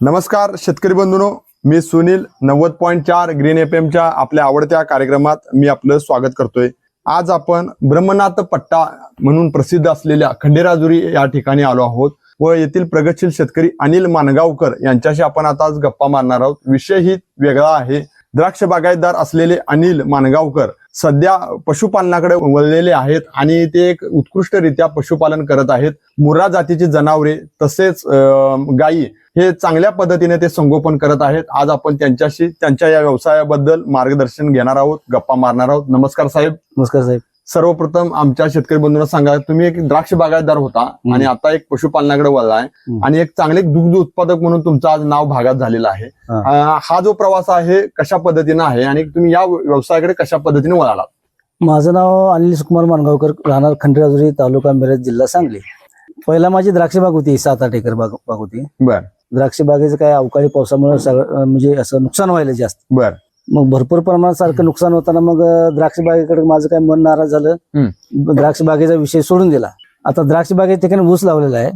नमस्कार शेतकरी बंधूनो. मी सुनील नव्वद पॉईंट चार ग्रीन एफ एमच्या आपल्या आवडत्या कार्यक्रमात मी आपलं स्वागत करतोय. आज आपण ब्रह्मनाथ पट्टा म्हणून प्रसिद्ध असलेल्या खंडेराजुरी या ठिकाणी आलो आहोत व येथील प्रगतशील शेतकरी अनिल मानगावकर यांच्याशी आपण आता आज गप्पा मारणार आहोत. विषय ही वेगळा आहे. द्राक्ष बागायतदार असलेले अनिल मानगावकर सध्या पशुपालनाकडे वळलेले आहेत आणि ते एक उत्कृष्टरित्या पशुपालन करत आहेत. मुर्रा जातीची जनावरे तसेच गाई गायी हे चांगल्या पद्धतीने ते संगोपन करत आहेत. आज आपण त्यांच्याशी त्यांच्या या व्यवसायाबद्दल मार्गदर्शन घेणार आहोत गप्पा मारणार आहोत. नमस्कार साहेब. नमस्कार साहेब. सर्वप्रथम आमच्या शेतकरी बंधूंना सांगा तुम्ही एक द्राक्ष बागायतदार होता आणि आता एक पशुपालनाकडे वळलाय. आणि एक चांगले दुग्ध उत्पादक म्हणून तुमचं आज नाव भागात झालेलं आहे. हा. जो प्रवास आहे कशा पद्धतीने आहे? आणि तुम्ही या व्यवसायाकडे कशा पद्धतीने वळालात? माझं नाव अनिल सुकुमार मानगावकर राहणार खंडराजुरी तालुका मिरज जिल्हा सांगली. पहिला माझी द्राक्ष बाग होती सात आठ एकर बाग बाग होती. बर. द्राक्ष बागेचं काय अवकाळी पावसामुळे म्हणजे असं नुकसान व्हायला जास्त. बर. मग भरपूर प्रमाणात सारखं नुकसान होताना मग द्राक्ष बागेकडे माझं काय मन नाराज झालं. द्राक्ष बागेचा विषय सोडून दिला. आता द्राक्ष बागेच्या ठिकाणी ऊस लावलेला आहे.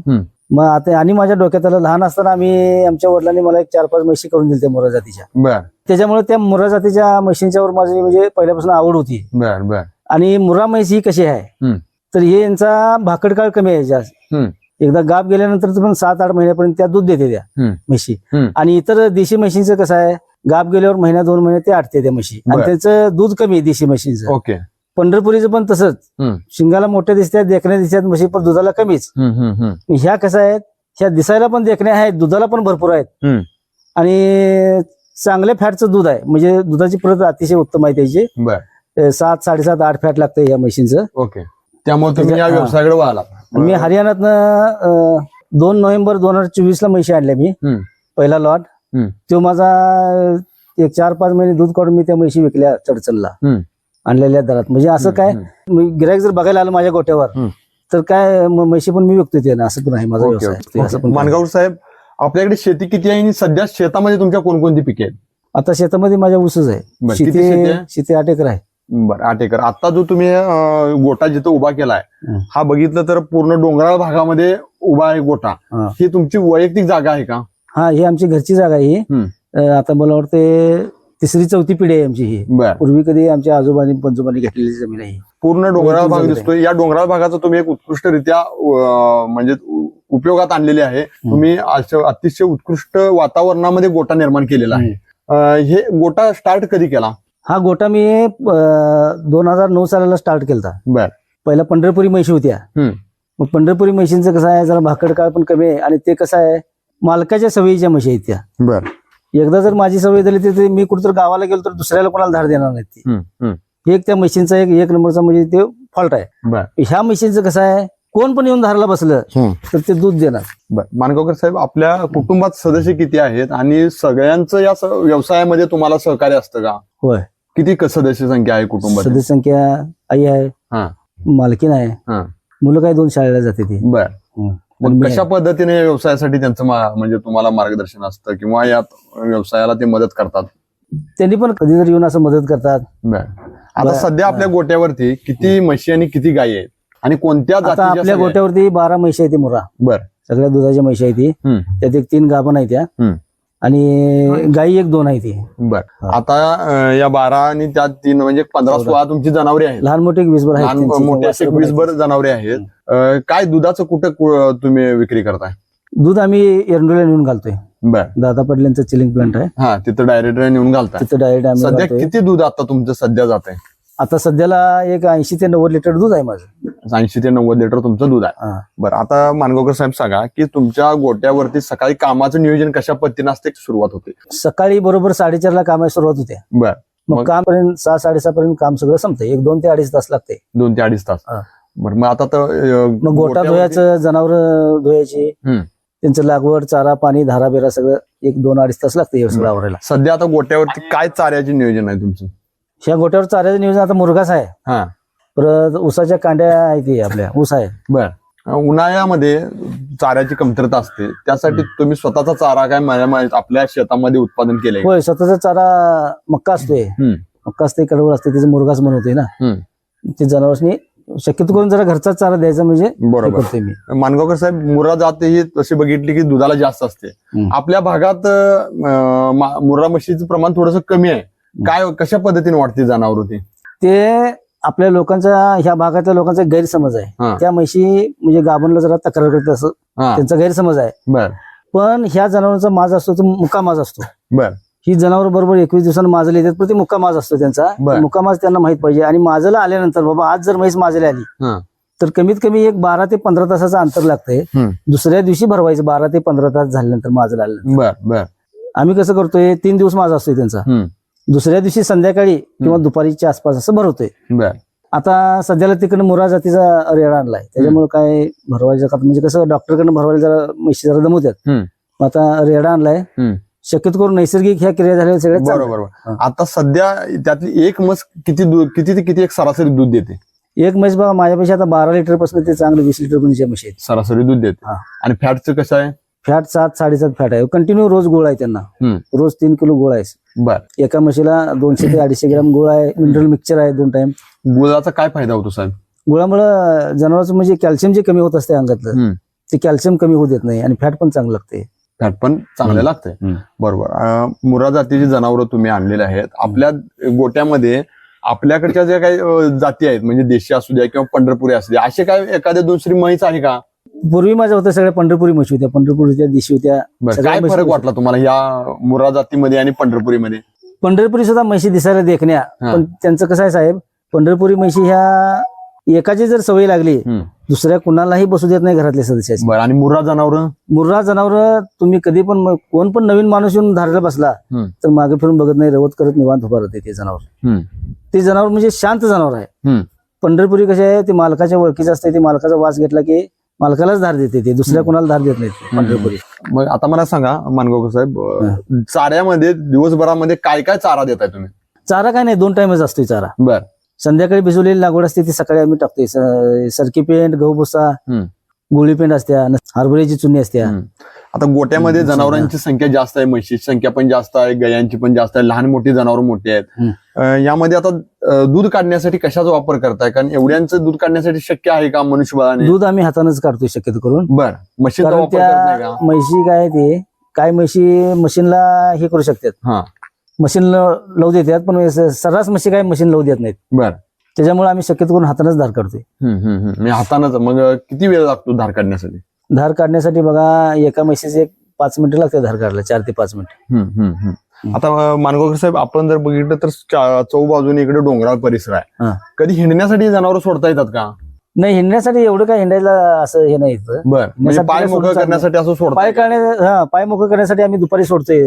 मग आता आणि माझ्या डोक्यात आलं लहान असताना आम्ही आमच्या वडिलांनी मला एक चार पाच म्हशी करून दिल्या मोरा जातीच्या. त्याच्यामुळे त्या मुर्रा जातीच्या म्हशींच्यावर माझी म्हणजे पहिल्यापासून आवड होती. आणि मुर्रा म्हैस ही कशी आहे. तर हे यांचा भाकड काळ कमी आहे जास्त. एकदा गाप गेल्यानंतर तर पण सात आठ महिन्यापर्यंत त्या दूध देते त्या. म्हशी. आणि इतर देशी म्हशींचं कसं आहे? गाप गेल्यावर महिना दोन महिने ते आटते त्या म्हशी. आणि बरं. त्याचं दूध कमी आहे देशी म्हशींचं. ओके. पंढरपुरीचं पण तसंच. हम्म. शिंगाला मोठ्या दिसतात देखण्या दिसतात म्हशी पण दुधाला कमीच. हम्म, हम्म, हम्म. ह्या कसं आहेत? ह्या दिसायला पण देखण्या आहेत दुधाला पण भरपूर आहेत. हम्म. आणि चांगल्या फॅटचं दूध आहे. म्हणजे दुधाची प्रत अतिशय उत्तम आहे त्याची. बर. अं, सात साडेसात आठ फॅट लागतं या म्हशींचं. ओके. त्यामुळे तुम्ही या हा. व्यवसायाकडे मी हरियाणातनं दोन नोव्हेंबर दोन हजार चोवीस ला म्हशी आणल्या मी. हम्म. पहिला लॉट. तो माझा एक चार पाच महिने दूध काढून मी त्या म्हशी विकल्या चडचणला. हम्म. आणलेल्या दरात. म्हणजे असं काय गिरायक जर बघायला आलं माझ्या गोट्यावर हम्म. तर काय म्हशी पण मी विकतोय त्यानं. असं पण आहे माझा व्यवसाय. मानगाव साहेब आपल्याकडे शेती किती आहे आणि सध्या शेतामध्ये तुमच्या कोणकोणती पिके आहेत? आता शेतामध्ये माझ्या ऊसच आहे. शेती शेती आठ एकर आहे. बरं आठ एकर. आता जो तुम्ही गोटा जिथं उभा केलाय हं. हा बघितलं तर पूर्ण डोंगराळ भागामध्ये उभा आहे गोटा. ही तुमची वैयक्तिक जागा आहे का? हा ही आमची घरची जागा आहे ही. हम्म. अं, आता मला वाटते तिसरी चौथी पिढी आहे आमची ही. बर. पूर्वी कधी आमच्या आजोबांनी पंजोबांनी घेतलेली जमीन आहे ही. पूर्ण डोंगराळ भाग आहे. दिसतोय. या डोंगराळ भागाचा तुम्ही एक उत्कृष्टरित्या अं, म्हणजे उ- उपयोगात आणलेली आहे. तुम्ही अतिशय उत्कृष्ट वातावरणामध्ये गोटा निर्माण केलेला आहे. अं, हे गोटा स्टार्ट कधी केला? हा गोटा मी दोन हजार नऊ सालाला स्टार्ट केलता. बर. पहिला पंढरपुरी म्हशी होत्या. हम्म. मग पंढरपुरी म्हशींचं कसं आहे जरा भाकड काळ पण कमी आहे आणि ते कसं आहे मालकाच्या सवयीच्या म्हशी आहेत त्या. बर. एकदा जर माझी सवय झाली तर मी कुठेतरी गावाला गेलो तर दुसऱ्याला कोणाला धाड देणार नाही ती. एक त्या म्हशींचा एक एक नंबरचा म्हणजे ते फॉल्ट आहे. बर. ह्या म्हशींचं कसं आहे कोण पण येऊन धाराला बसलं हम्म. तर ते दूध देणार. बर. मानगावकर साहेब आपल्या कुटुंबात सदस्य किती आहेत आणि सगळ्यांचं या स- व्यवसायामध्ये तुम्हाला सहकार्य असतं का? होय. किती क- सदस्य संख्या आहे कुटुंबात सदस्य संख्या आई आहे हा. मालकीन आहे. हा. मुलं काय दोन शाळेला जाते ती. बर. हम्म. मग कशा. पद्धतीने व्यवसायासाठी त्यांचं म्हणजे तुम्हाला मार्गदर्शन असतं किंवा या व्यवसायाला ते मदत करतात त्यांनी पण कधी जर येऊन असं मदत करतात आता. सध्या आपल्या गोट्यावरती किती म्हशी आणि किती गायी आहेत आणि कोणत्या आपल्या? गोट्यावरती बारा म्हशी आहे ती मुरा बर सगळ्या दुधाच्या म्हशी आहे ती. त्यात एक तीन गाभण आहे त्या. आणि गाई एक दोन आहे ती. बर. आता अं, या बारा आणि त्यात तीन म्हणजे पंधरा. सोळा तुमची जनावरे आहेत. लहान मोठी वीसभर आहेत लहान त्यांची. मोठे असे वासरं पण वीसभर आहेत. जनावरे आहेत. अं, काय दुधाचं कुठं कु- तुम्ही विक्री करताय? दूध आम्ही एरंडोला नेऊन घालतोय. बर. दादा पडल्यांचं चिलिंग प्लांट आहे. हा तिथं डायरेक्ट नेऊन घालताय. तिथं डायरेक्ट आम्ही सध्या घालतोय. किती दूध आता तुमचं सध्या जात आहे आता सध्याला एक ऐंशी ते नव्वद लिटर दूध आहे माझं. ऐंशी ते नव्वद लिटर तुमचं दूध आहे. हा. बरं आता मानगावकर साहेब सांगा की तुमच्या गोट्यावरती सकाळी कामाचं नियोजन कशा पद्धतीने असते सुरुवात होते? सकाळी बरोबर साडेचारला कामाला सुरुवात होते. बर. मग मग? काम पर्यंत सहा साडेसहा पर्यंत काम सगळं संपतं. एक दोन ते अडीच तास लागते. दोन ते अडीच तास. हा. बरं मग आता तर अं, मग गोटा गोट्यावरती- धुवायचं जनावर हम्म. त्यांचं लागवड चारा पाणी धारा बिरा सगळं एक दोन अडीच तास लागते हे सगळं आवरायला. सध्या आता गोट्यावरती काय चाऱ्याचे नियोजन आहे तुमचं? ह्या गोट्यावर चाऱ्याचं नियोजन आता मुरगाच आहे. हा. परत ऊसाच्या कांड्या आहेत ते आपल्या? ऊस आहे. बर. उन्हाळ्यामध्ये चाऱ्याची कमतरता असते. त्यासाठी तुम्ही स्वतःचा चारा काय माझ्या मा- आपल्या शेतामध्ये उत्पादन केलंय होय स्वतःचा चारा मक्का असतोय. हम्म. मक्का असते कडवळ असते त्याचं मुरगाच बनवतोय ना. हम्म. ते जनावरांनी शक्यतो करून जरा घरचाच चारा द्यायचा म्हणजे हे बरोबर. करतोय मी. मानगावकर साहेब मुर्रा जात ही तशी बघितली की दुधाला जास्त असते. हम्म. आपल्या भागात अं, मा- मुर्रा म्हशीचं प्रमाण थोडंसं कमी आहे. काय कशा पद्धतीने वाटते जनावर होती ते आपल्या लोकांचा ह्या भागातल्या लोकांचा गैरसमज हा. आहे त्या म्हशी म्हणजे गाभणला जरा तक्रार करते असं हा. त्यांचा गैरसमज आहे. बर. पण ह्या जनावरांचा माज असतो तो मुक्का माज असतो. बर. ही जनावर बरोबर एकवीस दिवसांना माजले येतात पण ते मुक्का माज असतो त्यांचा. बर. मुक्का माज त्यांना माहीत पाहिजे. आणि माजला आल्यानंतर बाबा आज जर म्हैस माजला आली हा. तर कमीत कमी एक बारा ते पंधरा तासाचं अंतर लागतंय. हम्म. दुसऱ्या दिवशी भरवायचं बारा ते पंधरा तास झाल्यानंतर माजला आल्यानंतर. बर बर. आम्ही कसं करतोय तीन दिवस माझा असतोय त्यांचा. हम्म. दुसऱ्या दिवशी संध्याकाळी किंवा दुपारीच्या आसपास असं भरवतोय. बर. आता सध्याला तिकडे मुरा जातीचा रेडा आणलाय. त्याच्यामुळे काय भरवायचं का? म्हणजे कसं डॉक्टरकडनं भरवायला जरा म्हशी जरा दमवतात. मग आता रेडा आणलाय. शक्यतो करून नैसर्गिक ह्या क्रिया झाल्या सगळ्या बरोबर. आता सध्या त्यातली एक म्हस किती दूध किती ते किती एक सरासरी दूध देते? एक म्हैस बघा माझ्यापेक्षा आता बारा लिटरपासून ते चांगलं वीस लिटर पर्यंतच्या म्हशी सरासरी दूध देते. आणि फॅटचं कसं आहे? फॅट सात साडेसात फॅट आहे. कंटिन्यू रोज गोळ आहे त्यांना. रोज तीन किलो गोळ आहे. बर. एका म्हशीला दोनशे ते अडीचशे ग्राम गोळ आहे. मिनरल मिक्सचर आहे दोन टाइम गुळाचा काय फायदा होतो साहेब? गुळामुळं जनावरांचं म्हणजे कॅल्शियम जे कमी होत असते अंगातलं. ते कॅल्शियम कमी होऊ देत नाही आणि फॅट पण चांगलं लागते फॅट पण चांगले. लागते. बरोबर. मुरा जातीची जनावरं तुम्ही आणलेले आहेत. आपल्या गोट्यामध्ये आपल्याकडच्या ज्या काही जाती आहेत म्हणजे देशी असू द्या किंवा पंढरपुरी असू द्या असे काय एखाद्या दुसरी म्हैस आहे का? पूर्वी माझ्या होत्या सगळ्या पंढरपुरी म्हशी होत्या पंढरपूर होत्या देशी होत्या सगळ्या काय म्हशी फरक होत्या. वाटला तुम्हाला या मुरा जातीमध्ये आणि पंढरपुरीमध्ये पंढरपुरी सुद्धा म्हशी दिसायला देखण्या हा. पण त्यांचं कसं आहे साहेब पंढरपुरी म्हशी ह्या एकाची जर सवय लागली हम्म. दुसऱ्या कुणालाही बसू देत नाही घरातल्या सदस्याची बरं आणि मुर्रा जनावर मुर्रा जनावर तुम्ही कधी पण म- कोण पण नवीन माणूस येऊन धारायला बसला हम्म. तर मागे फिरून बघत नाही रवत करत निवांत उभा राहते ते जनावर ते जनावर म्हणजे शांत जनावर आहे. पंढरपुरी कसे आहे ते मालकाच्या ओळखीचं असते ते मालकाचा वास घेतला की मालकालाच धार देते ते दुसऱ्या कोणाला धार देत नाही पंढरपुरी. मग आता मला सांगा मानगावकर साहेब चाऱ्यामध्ये दिवसभरामध्ये काय काय चारा देताय तुम्ही? चारा काय नाही दोन टाइमच असतोय चारा. बर. संध्याकाळी भिजवलेली लागवड असते ती सकाळी आम्ही टाकतोय. स- सरकी पेंट गहू भुसा. गोळी पेंट असत्या न- हरभऱ्याची चुनी असत्या. आता गोट्यामध्ये हम्म, जनावरांची संख्या जास्त आहे म्हशीची संख्या पण जास्त आहे गायांची पण जास्त आहे लहान मोठी जनावर मोठी आहेत. हम्म. यामध्ये आता दूध काढण्यासाठी कशाचा वापर करताय? कारण एवढ्यांचं दूध काढण्यासाठी शक्य आहे का मनुष्यबळाने? दूध आम्ही हातानच काढतोय शक्यतो करून. बर. मशीनचा कारण वापर करत नाही त्या का? म्हशी काय ते काय म्हशी मशीनला हे करू शकतात. हा. मशीन लावू देतात पण सर्रास म्हशी काय मशीन लावू देत नाहीत. बर. त्याच्यामुळे आम्ही शक्यतो करून हातानच धार काढतोय. हम्म, हम्म, हम्म. म्हणजे हातानंच. मग किती वेळ लागतो धार काढण्यासाठी? धार काढण्यासाठी बघा एका म्हशीचे एक पाच मिनिटं लागते धार काढायला चार ते पाच मिनिटं. हम्म, हम्म, हम्म. आता मानगावकर साहेब आपण जर बघितलं तर चा- चौबाजूने इकडे डोंगराळ परिसर आहे. कधी हिंडण्यासाठी जनावर सोडता येतात का नाही हिंडण्यासाठी एवढं काय हिंडायला असं हे नाही. बर म्हणजे पाय मोकळं चालतं. करण्यासाठी असं सोडता पाय काढण्या हा पाय मोकळं करण्यासाठी आम्ही दुपारी सोडतोय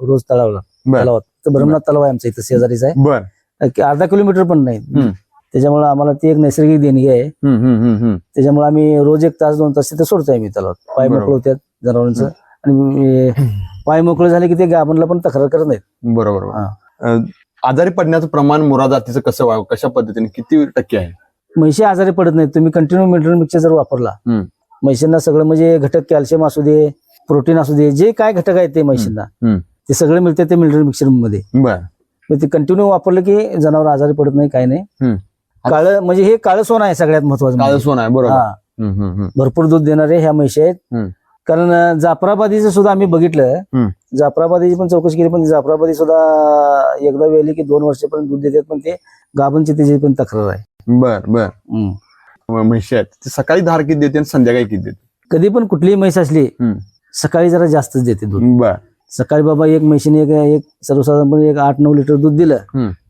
रोज तलावला. तलावात तर ब्रह्मनाथ तलाव आहे आमच्या इथं शेजारीच आहे अर्धा किलोमीटर पण नाही. त्याच्यामुळे आम्हाला ती एक नैसर्गिक देणगी आहे. त्याच्यामुळे आम्ही रोज एक तास दोन तास तिथं सोडतोय आम्ही तलावात पाय. मोकळ होत्यात जनावरांचं आणि पाय मोकळे झाले की ते गाभणला पण तक्रार करत नाहीत बरोबर बरोबर. हा. अं, आजारी पडण्याचं प्रमाण मुरा जातीचं कसं व्हावं कशा पद्धतीने किती टक्के आहे म्हशी आजारी पडत नाहीत तुम्ही कंटिन्यू मिनरल मिक्सर जर वापरला हम्म. म्हशींना सगळं म्हणजे घटक कॅल्शियम असू दे प्रोटीन असू दे जे काय घटक आहेत ते म्हशींना हम्म. ते सगळे मिळते ते मिनरल मिक्सरमध्ये बर मग ते कंटिन्यू वापरलं की जनावर आजारी पडत नाही काय नाही. काळं म्हणजे हे काळं सोनं आहे सगळ्यात महत्वाचं काळ म्हणजे. सोन आहे बरोबर हा हम्म, हम्म, हम्म. भरपूर दूध देणारे ह्या म्हशी आहेत हम्म. कारण जाफराबादीचं सुद्धा आम्ही बघितलं. जाफराबादीची पण चौकशी केली पण जाफराबादी सुद्धा एकदा वेळली की दोन वर्षापर्यंत दूध देतात पण ते गाभणची त्याची पण तक्रार आहे बर बर म्हशी आहेत ते सकाळी धार किती देते आणि संध्याकाळी किती देते कधी पण कुठलीही म्हैस असली. सकाळी जरा जास्तच देते दूध बर सकाळी बाबा एक म्हशीने एक एक सर्वसाधारणपणे एक आठ नऊ लिटर दूध दिलं.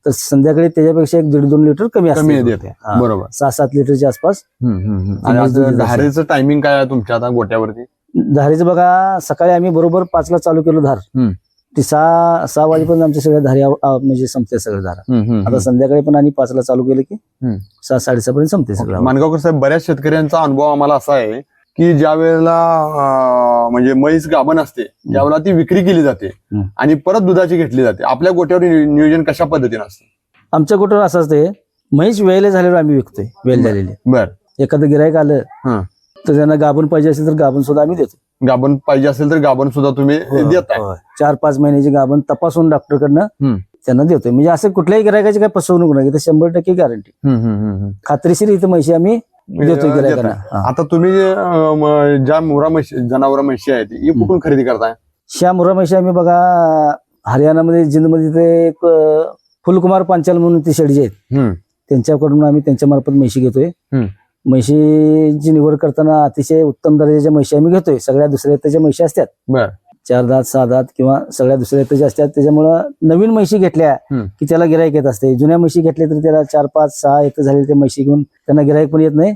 तर संध्याकाळी त्याच्यापेक्षा एक दीड दोन लिटर कमी. देते. बरोबर सहा सात लिटरच्या आसपास. आणि टायमिंग काय आहे तुमच्या आता गोट्यावरती धारीचं बघा सकाळी आम्ही बरोबर पाचला चालू केलो धार. ती सहा सहा वाजेपर्यंत आमच्या सगळ्या धारी म्हणजे संपते सगळं धार आता. संध्याकाळी पण आणि पाचला चालू केलं की. सहा साडेसहा पर्यंत संपते सगळं मानगावकर साहेब बऱ्याच शेतकऱ्यांचा अनुभव आम्हाला असा आहे की ज्या वेळेला म्हणजे म्हैस गाभण असते त्यावेळेला ती विक्री केली जाते. आणि परत दुधाची घेतली जाते आपल्या गोट्यावर नियोजन कशा पद्धतीने असतं आमच्या गोठ्यावर असं असते म्हैस वेळेला झाल्यावर आम्ही विकतोय वेल झालेली बर एखादं गिरायक आलं. तर त्यांना गाभण पाहिजे असेल तर गाभण सुद्धा आम्ही देतो गाभण पाहिजे असेल तर गाभण सुद्धा तुम्ही देताय होय. चार पाच महिन्याची गाभण तपासून डॉक्टरकडनं हम्म. त्यांना देतोय म्हणजे असं कुठल्याही गिरायकाची काही फसवणूक नाही इथं शंभर टक्के गॅरंटी हम्म, हम्म, हम्म, हम्म. खात्रीशीर इथं म्हशी आम्ही देतोय देताय. गिरायकांना हा. आता तुम्ही जे, अं, म- ज्या मुरा म्हशी जनावर म्हशी आहेत ही कुठून खरेदी करताय श्या मुरा म्हशी आम्ही बघा हरियाणामध्ये जिंदमध्ये ते एक अं, फुलकुमार पांचाल म्हणून ती शेडजी आहेत हम्म. त्यांच्याकडून आम्ही त्यांच्या मार्फत म्हशी घेतोय हम्म. म्हशीची निवड करताना अतिशय उत्तम दर्जाच्या म्हशी आम्ही घेतोय सगळ्या दुसऱ्या त्याच्या म्हशी असतात बर चार दात सहा दात किंवा सगळ्या दुसऱ्या त्याच्या असतात त्याच्यामुळं नवीन म्हशी घेतल्या. की त्याला गिरायक येत असते जुन्या म्हशी घेतल्या तर त्याला चार पाच सहा एक झाले ते म्हशी घेऊन त्यांना गिरायक पण येत नाही.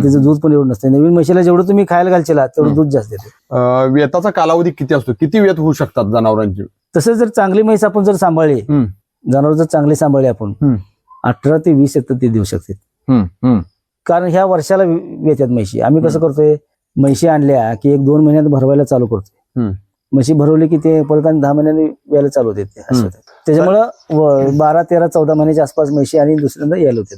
त्याचं दूध पण एवढं नसते नवीन म्हशीला जेवढं तुम्ही खायला घालशीला तेवढं. दूध जास्त येते वेताचा कालावधी किती असतो किती वेत होऊ शकतात जनावरांची तसंच जर चांगली म्हैस आपण जर सांभाळली. जनावर जर चांगली सांभाळली आपण. अठरा ते वीस येतं ते देऊ शकते. कारण ह्या वर्षाला येतात म्हशी. आम्ही कसं करतोय म्हशी आणल्या की एक दोन महिन्यात भरवायला चालू करतोय. म्हशी भरवली की ते परत आणि दहा महिन्यांनी व्यायला चालू होते. त्याच्यामुळं बारा तेरा चौदा महिन्याच्या आसपास म्हशी आणि दुसऱ्यांदा यायला होते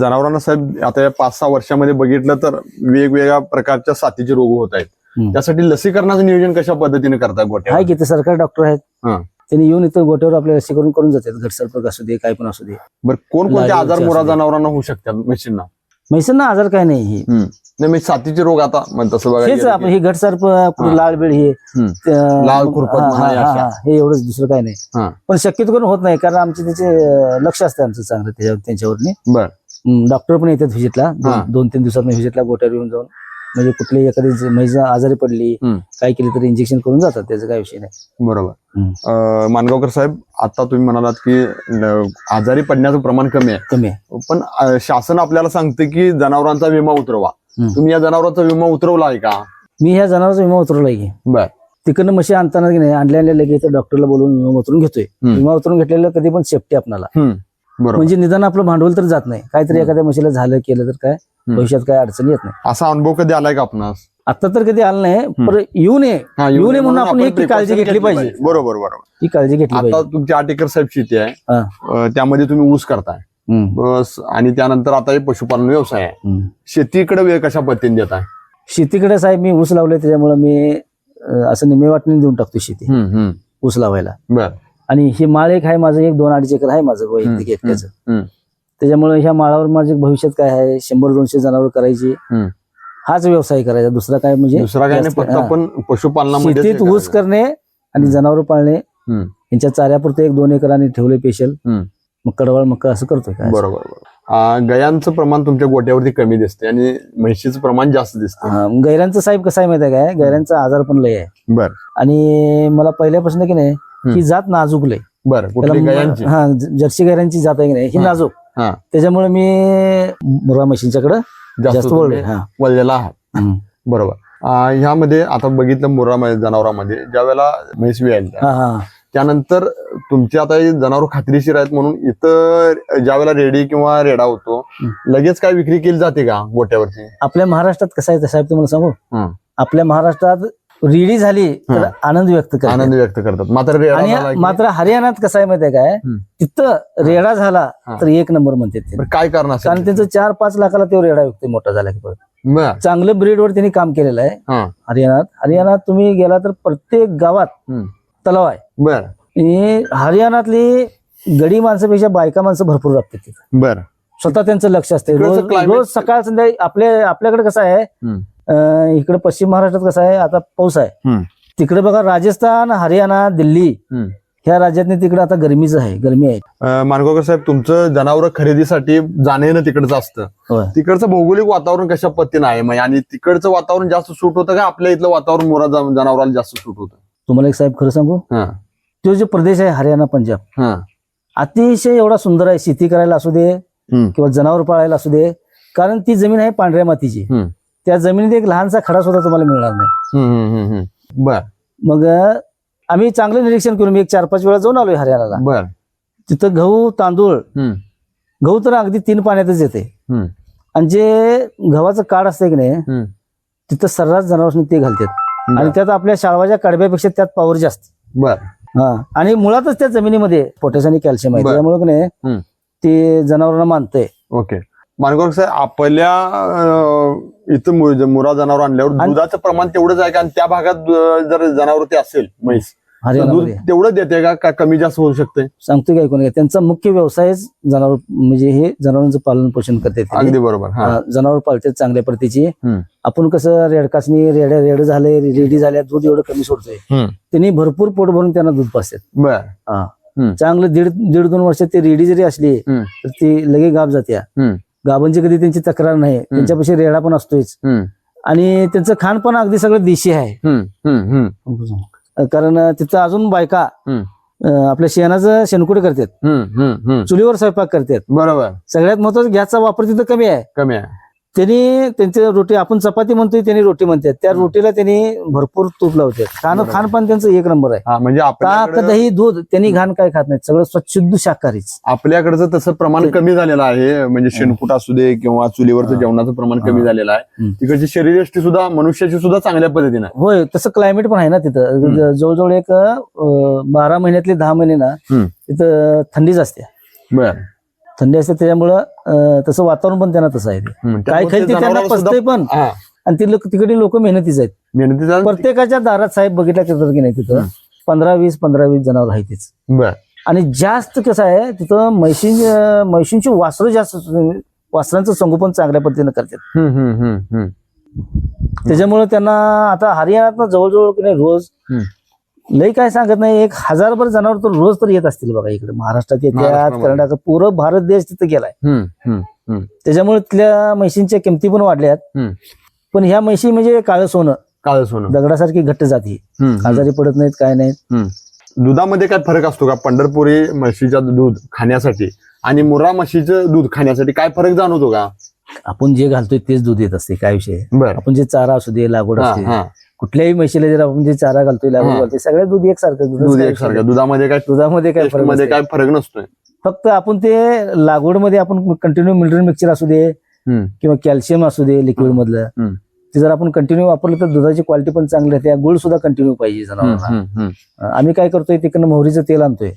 जनावरांना साहेब आता या पाच सहा वर्षामध्ये बघितलं तर वेगवेगळ्या प्रकारच्या साथीचे रोग होत आहेत. त्यासाठी लसीकरणाचं नियोजन कशा पद्धतीने करताय गोट्या आहे की ते सरकारी डॉक्टर आहेत. त्यांनी येऊन इथं गोट्यावर आपल्या लसीकरण करून जातात घटसर्पक असू दे काय पण असू दे बरं कोणकोणते लागेल आजार मोरा असू दे. जनावरांना होऊ शकतात म्हशींना म्हैसांना आजार काय नाही ही नाही म्हणजे साथीचे रोग आता मग तसं बघायला हेच गेलं आपण की- ही घटसर्प हा. लाळ बीळ हे हम्म. त्या- लाल खुरपत हा, म्हणा हा, या हा, अशा. हा. हे एवढंच दुसरं काय नाही हा. पण शक्यतो करून होत नाही कारण आमचे त्याचे अं, लक्ष असते आमचं चांगलं त्याच्यावर बर डॉक्टर पण येतात व्हिजिटला हा. दोन तीन दिवसात व्हिजिटला गोट्यावर येऊन जाऊन म्हणजे कुठली एखादी म्हैस आजारी पडली. काय केली तर इंजेक्शन करून जातात त्याचा काय विषय नाही. बरोबर. मानगावकर साहेब आता तुम्ही म्हणालात की आजारी पडण्याचं प्रमाण कमी आहे. कमी आहे. पण शासन आपल्याला सांगते की जनावरांचा विमा उतरवा. तुम्ही या जनावरांचा विमा उतरवला आहे का? मी ह्या जनावरचा विमा उतरवलाय की. बर. तिकडनं म्हशी आणताना की नाही आणल्या आणल्या लगेच डॉक्टरला बोलून विमा उतरून घेतोय. विमा उतरून घेतलेलं कधी पण सेफ्टी आपल्याला म्हणजे निदान आपलं भांडवल तर जात नाही. काहीतरी. एखाद्या म्हशीला झालं केलं तर काय? भविष्यात काय अडचण येत नाही. असा अनुभव कधी आलाय का आपणास? आता तर कधी आलं नाही पण येऊ नये. हा, येऊ नये म्हणून आपण एक काळजी घेतली पाहिजे. बरोबर बरोबर. ही काळजी घेतली आता पाहिजे. तुमची आठ एकर साहेब शेती आहे. हा. अं, त्यामध्ये तुम्ही ऊस करताय. हम्म. बस आणि त्यानंतर आता हे पशुपालन व्यवसाय आहे. हम्म. शेतीकडे वेळ कशा पद्धतीने देताय? शेतीकडे साहेब मी ऊस लावले त्याच्यामुळे मी अं, असं निम्मे वाटणी देऊन टाकतो शेती. ऊस लावायला. बर. आणि ही माळ एक आहे माझं एक दोन अडीच एकर आहे माझं वैयक्तिक एकट्याचं. हम्म. त्याच्यामुळे ह्या माळावर माझं भविष्यात काय आहे शंभर दोनशे जनावर करायची. हाच व्यवसाय करायचा. दुसरा काय म्हणजे दुसरा काय नाही जास्त- फक्त. आपण पशुपालनामध्ये शेतीत ऊस करणे आणि जनावर पाळणे. यांच्या चाऱ्यापुरतं एक दोन एकर आणि ठेवले हम्म. मग कडवाळ मका असं करतोय काय बरोबर गयांचं प्रमाण तुमच्या गोट्यावरती कमी दिसते आणि म्हशीचं प्रमाण जास्त दिसते गैरांचं साहेब कसं आहे माहिती आहे काय? गैरांचा आजार पण लय आहे. बर. आणि मला पहिल्यापासून की नाही ही जात नाजूक लय. बर हा जर्सी गैरांची जात आहे की नाही हा. नाजूक. हा. त्याच्यामुळे मी मुरा मशीनच्याकडे जास्त तुम्ही हा. वळलेला आहात. हम्म. बरोबर. अं, ह्यामध्ये आता बघितलं मुरा जनावरांमध्ये ज्या वेळेला म्हैस वेळ हा हा. त्यानंतर तुमचे आता हे जनावर खात्रीशीर आहेत म्हणून इतर ज्या वेळेला रेडी किंवा रेडा होतो लगेच काय विक्री केली जाते का गोट्यावरती? आपल्या महाराष्ट्रात कसं आहे साहेब तुम्हाला सांगू? हं. आपल्या महाराष्ट्रात रेडी झाली तर. आनंद व्यक्त करतात आनंद व्यक्त करतात. मात्र आणि मात्र हरियाणात कसं आहे माहितीये काय. तिथं रेडा झाला. तर एक नंबर म्हणते काय कारण कारण त्यांचं चार पाच लाखाला तो रेडा विकतोय मोठा झाला की परत. चांगलं ब्रीडवर त्यांनी काम केलेलं आहे हरियाणात. हरियाणात तुम्ही गेला तर प्रत्येक गावात. तलाव आहे. हरियाणातली गडी माणसापेक्षा बायका माणसं भरपूर राबतात तिथं. बर. स्वतः त्यांचं लक्ष असते रोज सकाळ संध्याकाळी आपल्या आपल्याकडे कसं आहे इकडे पश्चिम महाराष्ट्रात कसं आहे आता पाऊस आहे. तिकडे बघा राजस्थान हरियाणा दिल्ली. ह्या राज्यातनी तिकडे आता गरमीच आहे गरमी आहे. मानगावकर साहेब तुमचं जनावर खरेदीसाठी जाणं येणं तिकडचं असतं. तिकडचं भौगोलिक वातावरण कशा पद्धतीनं आहे? मग आणि तिकडचं वातावरण जास्त सूट होतं का? आपल्या इथलं वातावरण मोरा जन- जनावराला जास्त सूट होतं? तुम्हाला एक साहेब खरं सांगू? हा. तो जो प्रदेश आहे हरियाणा पंजाब अतिशय एवढा सुंदर आहे. शेती करायला असू दे. किंवा जनावर पाळायला असू दे. कारण ती जमीन आहे पांढऱ्या मातीची. त्या जमिनीत एक लहानसा खडा सुद्धा तुम्हाला मिळणार नाही. बर. मग आम्ही चांगलं निरीक्षण करून मी एक चार पाच वेळा जाऊन आलोय हरियाणाला. बर. तिथं गहू तांदूळ. गहू तर अगदी तीन पाण्यातच येते. आणि जे गव्हाचं काढ असतंय की नाही. तिथं सर्रास जनावरांनी ते घालतात. आणि त्यात आपल्या शाळवाच्या कडब्यापेक्षा त्यात पॉवर जास्त. बर. हा. आणि मुळातच त्या जमिनीमध्ये पोटॅश आणि कॅल्शियम आहे. त्यामुळे की नाही. ते जनावरांना मानतंय. ओके. मानगाव साहेब आपल्या इथं मु- मुरा जनावर आणल्यावर आणि- दुधाचं प्रमाण तेवढंच आहे का आणि त्या भागात अं, जर जनावर ते असेल म्हैस तर दूध हरियाणामध्ये तेवढं देते का का कमी जास्त होऊ शकते सांगतोय काय कोणी त्यांचा मुख्य व्यवसायच जनावर म्हणजे हे जनावरांचं पालन पोषण करतात अगदी बरोबर हा अं, जनावर पाळतात चांगल्या प्रतीची हम्म. आपण कसं रेडकासनी रेड्या रेड झाले रेडी झाल्या दूध एवढं कमी सोडतोय हम्म. त्यांनी भरपूर पोट भरून त्यांना दूध पाजतात बर. हम्म. चांगलं दीड दीड दोन वर्षात ते रेडी जरी असली हम्म. तर ती लगे जात्या हम्म. गाबांची कधी त्यांची तक्रार नाही. त्यांच्यापाशी रेडा पण असतोच. आणि त्यांचं खाण पण अगदी सगळं देशी आहे. कारण तिथं अजून बायका आपल्या शेणाचं शेणकुडे करतात. चुलीवर स्वयंपाक करतात. बरोबर. सगळ्यात महत्त्वाचा गॅसचा वापर तिथं कमी आहे. कमी आहे. त्यांनी त्यांचे रोटी आपण चपाती म्हणतोय त्यांनी रोटी म्हणतात. त्या रोटीला त्यांनी भरपूर तूप लावतात. खाणं. खाण पण त्यांचं एक नंबर आहे. हा म्हणजे ताक दही दूध त्यांनी घाण काय खात नाहीत. सगळं स्वच्छुद्ध शाकाहारीच. आपल्याकडचं तसं प्रमाण कमी झालेलं आहे. म्हणजे शेणकुट असू दे किंवा चुलीवरचं. जेवणाचं प्रमाण कमी. झालेलं आहे. तिकडची शरीरयष्टी सुद्धा मनुष्याची सुद्धा चांगल्या पद्धतीने. होय तसं क्लायमेट पण आहे ना तिथं. जवळजवळ एक बारा महिन्यातले दहा महिने ना. तिथं थंडीच असते. बर. थंडी असते त्याच्यामुळं तसं वातावरण पण त्यांना तसं आहे. काय खाईल ते त्यांना पचतंय पण. आणि ती लोक तिकडे लोक मेहनतीच आहेत मेहनतीचा प्रत्येकाच्या दारात साहेब बघितल्या जातात की नाही तिथं. पंधरा वीस पंधरा वीस जनावर आहे तीच बर आणि जास्त कसं आहे तिथं म्हैशी म्हैशींची वासरं जास्त वासरांचं संगोपन चांगल्या पद्धतीने करतात. त्याच्यामुळे त्यांना आता हरियाणात जवळजवळ रोज लई काय सांगत नाही एक हजारभर जनावर तर रोज तर येत असतील बघा इकडे. महाराष्ट्रात येतात. कर्नाटक पुरं भारत देश तिथे गेलाय. त्याच्यामुळे तिथल्या म्हशींच्या किमती पण वाढल्यात. पण ह्या म्हशी म्हणजे काळं सोनं. काळं सोनं. दगडासारखी घट्ट जाती. आजारी पडत नाहीत काय नाहीत. दुधामध्ये काय फरक असतो का? पंढरपुरी म्हशीचं दूध खाण्यासाठी आणि मुर्रा म्हशीचं दूध खाण्यासाठी काय फरक जाणवतो का? आपण जे घालतोय तेच दूध येत असते काय विषय? आपण जे चारा असू दे लागवड असते. कुठल्याही म्हशीला जर आपण जे चारा घालतोय लागवड हा. घालतोय सगळ्या दूध एकसारखं दूध एकसारखं. दुधामध्ये काय दुधामध्ये काय फरकमध्ये. काय फरक नसतोय फक्त आपण ते लागवडमध्ये आपण कंटिन्यू मिनरल मिक्सचर असू दे. किंवा कॅल्शियम असू दे लिक्विड मधलं. ते जर आपण कंटिन्यू वापरलं तर दुधाची क्वालिटी पण चांगली राहते गुळ सुद्धा कंटिन्यू पाहिजे. जनावरांना. आम्ही काय करतोय तिकडनं मोहरीचं तेल आणतोय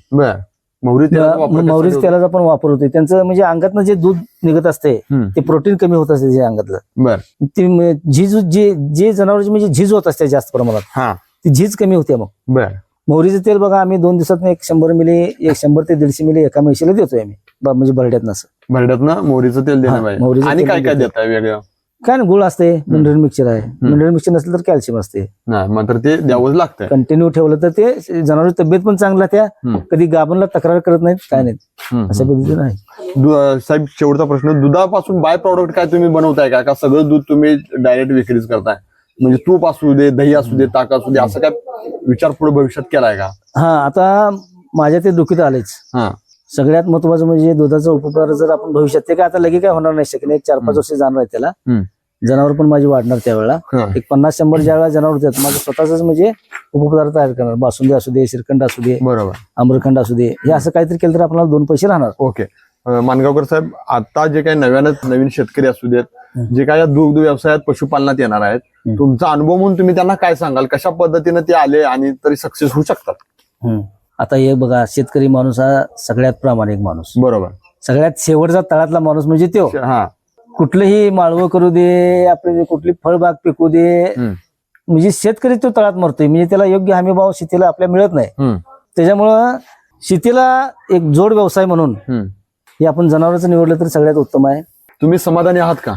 मोहरी तेलाचा वापर मोहरीच कशासाठी तेलाचा पण वापर होतोय. त्यांचं म्हणजे अंगातनं जे दूध निघत असते. ते प्रोटीन कमी होत असते अंगातलं. होतो? ती झीज जे जे जनावरांची म्हणजे झीज होत असते जास्त प्रमाणात हा. ती झीज कमी होते मग. बर. मोहरीचं तेल बघा आम्ही दोन दिवसात एक शंभर मिली एक शंभर ते दीडशे मिली एका म्हशीला देतोय आम्ही. म्हणजे बरड्यात नसं भरड्यातनं मोहरीचं तेल देणं पाहिजे. मोहरीचं आणि काय काय देतो. देत आहे वेगळं? काय ना गुळ असते मिनरल मिक्सचर आहे. मिनरल मिक्सचर नसलं तर कॅल्शियम असते नाही मात्र ते द्यावंच लागतंय. कंटिन्यू ठेवलं तर ते जनावरांची तब्येत पण चांगली हम्म. कधी गाभणला तक्रार करत नाहीत काय नाहीत. हम्म. अशा पद्धतीने आहे. साहेब शेवटचा प्रश्न. दुधापासून बाय प्रॉडक्ट काय तुम्ही बनवताय का? का सगळं दूध तुम्ही डायरेक्ट विक्रीच करताय? म्हणजे तूप असू दे दही असू दे ताक असू दे असं काय विचार पुढे भविष्यात केलाय का? हा आता माझ्या ते डोक्यात आलेच सगळ्यात महत्वाचं म्हणजे दुधाचा उपकार जर आपण भविष्यात ते काय आता लगे काय होणार नाही शक्य एक चार पाच वर्ष जाणार आहे त्याला. जनावर पण माझी वाढणार त्यावेळेला. एक पन्नास शंभर ज्या वेळेला जनावर होतात माझं स्वतःच म्हणजे उपपदार्थ तयार करणार. बासुंदी असू दे श्रीखंड असू दे बरोबर. आम्रखंड असू दे हे असं काहीतरी केलं तर आपल्याला दोन पैसे राहणार. ओके. मानगावकर साहेब आता जे काही नव्यानच नवीन शेतकरी असू देत जे काय दुग्ध व्यवसायात पशुपालनात येणार आहेत. तुमचा अनुभव म्हणून तुम्ही त्यांना काय सांगाल? कशा पद्धतीने ते आले आणि तरी सक्सेस होऊ शकतात. आता हे बघा शेतकरी माणूस हा सगळ्यात प्रामाणिक माणूस बरोबर सगळ्यात शेवटचा तळातला माणूस म्हणजे तो हा कुठलंही माळवं करू दे आपले कुठली फळबाग पिकू दे. म्हणजे शेतकरी तो तळात मरतोय म्हणजे त्याला योग्य हमी भाव शेतीला आपल्या मिळत नाही. त्याच्यामुळं शेतीला एक जोड व्यवसाय म्हणून. हे आपण जनावरांचं निवडलं तर सगळ्यात उत्तम आहे तुम्ही समाधानी आहात का?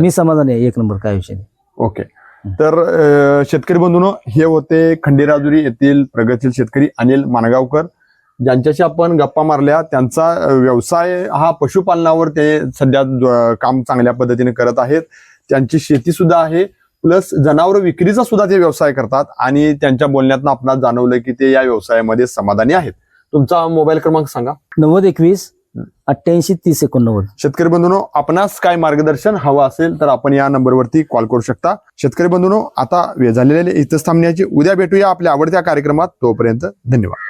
मी समाधानी आहे एक नंबर काय विषय नाही. ओके तर शेतकरी बंधून हे होते खंडेराजुरी येथील प्रगतशील शेतकरी अनिल माणगावकर ज्यांच्याशी आपण गप्पा मारल्या त्यांचा व्यवसाय हा पशुपालनावर ते सध्या काम चांगल्या पद्धतीने करत आहेत. त्यांची शेती सुद्धा आहे प्लस जनावर विक्रीचा सुद्धा ते व्यवसाय करतात आणि त्यांच्या बोलण्यातनं आपणास जाणवलं की ते या व्यवसायामध्ये समाधानी आहेत. तुमचा मोबाईल क्रमांक सांगा. नव्वद एकवीस अठ्ठ्याऐंशी तीस एकोणनव्वद. शेतकरी बंधूनो आपणास काय मार्गदर्शन हवं असेल तर आपण या नंबरवरती कॉल करू शकता. शेतकरी बंधूनो आता वेळ झालेले इथंच थांबण्याची. उद्या भेटूया आपल्या आवडत्या कार्यक्रमात. तोपर्यंत धन्यवाद.